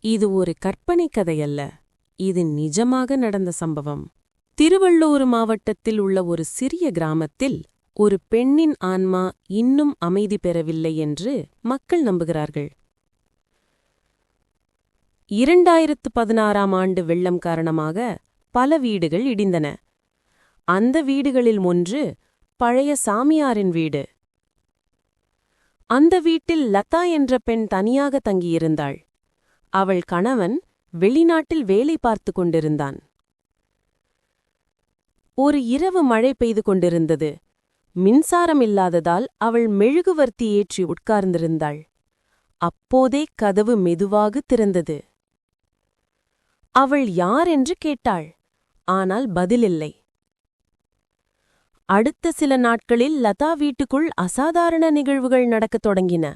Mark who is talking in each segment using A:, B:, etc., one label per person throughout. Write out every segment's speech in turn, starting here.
A: இது ஒரு கற்பனை கதையல்ல. இது நிஜமாக நடந்த சம்பவம். திருவள்ளூர் மாவட்டத்தில் உள்ள ஒரு சிறிய கிராமத்தில் ஒரு பெண்ணின் ஆன்மா இன்னும் அமைதி பெறவில்லை என்று மக்கள் நம்புகிறார்கள். இரண்டாயிரத்து பதினாறாம் ஆண்டு வெள்ளம் காரணமாக பல வீடுகள் இடிந்தன. அந்த வீடுகளில் ஒன்று பழைய சாமியாரின் வீடு. அந்த வீட்டில் லதா என்ற பெண் தனியாக தங்கியிருந்தாள். அவள் கணவன் வெளிநாட்டில் வேலை பார்த்து கொண்டிருந்தான். ஒரு இரவு மழை பெய்து கொண்டிருந்தது. மின்சாரம் இல்லாததால் அவள் மெழுகுவர்த்தி ஏற்றி உட்கார்ந்திருந்தாள். அப்போதே கதவு மெதுவாக திறந்தது. அவள் யார் என்று கேட்டாள். ஆனால் பதிலில்லை. அடுத்த சில நாட்களில் லதா வீட்டுக்குள் அசாதாரண நிகழ்வுகள் நடக்கத் தொடங்கின.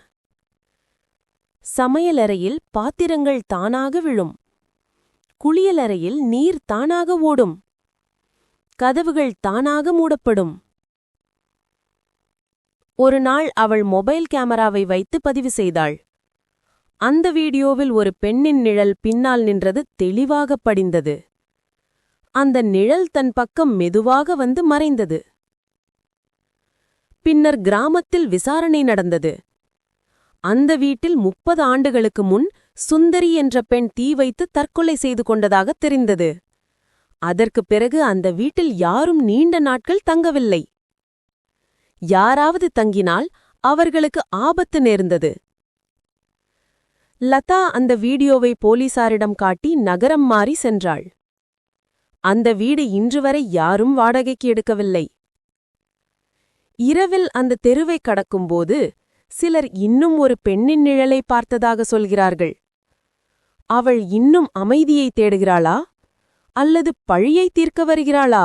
A: சமையலறையில் பாத்திரங்கள் தானாக விழும். குளியலறையில் நீர் தானாக ஓடும். கதவுகள் தானாக மூடப்படும். ஒரு நாள் அவள் மொபைல் கேமராவை வைத்து பதிவு செய்தாள். அந்த வீடியோவில் ஒரு பெண்ணின் நிழல் பின்னால் நின்றது தெளிவாகப் படிந்தது. அந்த நிழல் தன் பக்கம் மெதுவாக வந்து மறைந்தது. பின்னர் கிராமத்தில் விசாரணை நடந்தது. அந்த வீட்டில் முப்பது ஆண்டுகளுக்கு முன் சுந்தரி என்ற பெண் தீ வைத்து தற்கொலை செய்து கொண்டதாக தெரிந்தது. அதற்குப் பிறகு அந்த வீட்டில் யாரும் நீண்ட நாட்கள் தங்கவில்லை. யாராவது தங்கினால் அவர்களுக்கு ஆபத்து நேர்ந்தது. லதா அந்த வீடியோவை போலீசாரிடம் காட்டி நகரம் மாறி சென்றாள். அந்த வீடு இன்று வரை யாரும் வாடகைக்கு எடுக்கவில்லை. இரவில் அந்த தெருவைக் கடக்கும்போது சிலர் இன்னும் ஒரு பெண்ணின் நிழலை பார்த்ததாக சொல்கிறார்கள். அவள் இன்னும் அமைதியை தேடுகிறாளா? அல்லது பழியை தீர்க்க வருகிறாளா?